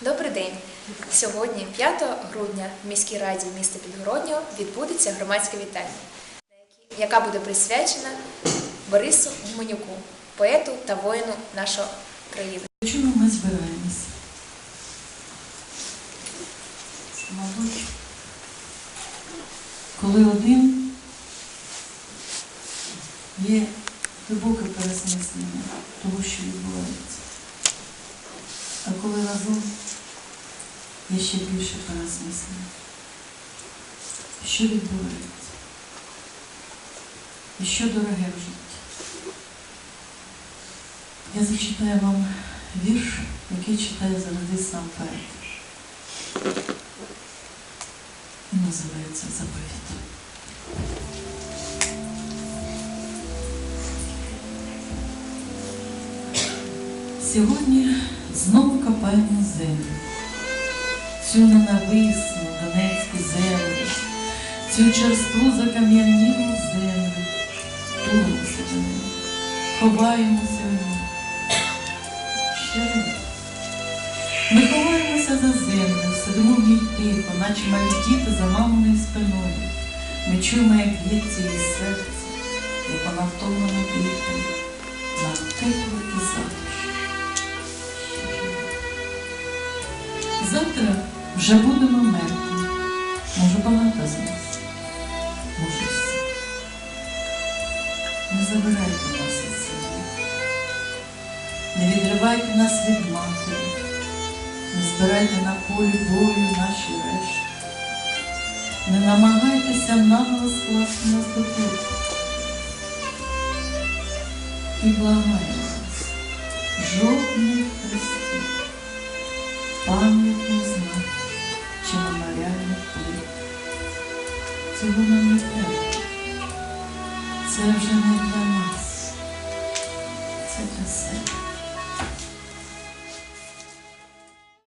Добрий день. Сьогодні, 5 грудня, в міській раді міста Підгороднього відбудеться громадське вітання, яка буде присвячена Борису Гуменюку, поету та воїну нашої країни. Чому ми збираємося? Мабуть, коли один є глибоке переосмислення того, що відбувається. А коли разом є ще більше переосмислення. Що відбувається? І що дороге в житті? Я зачитаю вам вірш, який читає завжди сам поет. І називається Заповідь. Сьогодні знову копаємо землю, цю ненависну донецьку землю, цю черству закам'янілу землю, тулимося до неї, ховаємося в ній. Раз. Ми ховаємося за землю, сидимо в ній тихо, наче малі діти за маминою спиною. Ми чуємо, як б'ється її серце, як вона втомлено дихає, на тепло і затишок. Завтра вже будемо мертві. Може, багато з нас, може всі. Не забирайте нас із землі. Не відривайте нас від матері, не збирайте на полі бою наші решти. Не намагайтеся наголос класти нас до тебе. І благаю вас, жодних Goiânia, seguramente seja entre nós, seja sempre.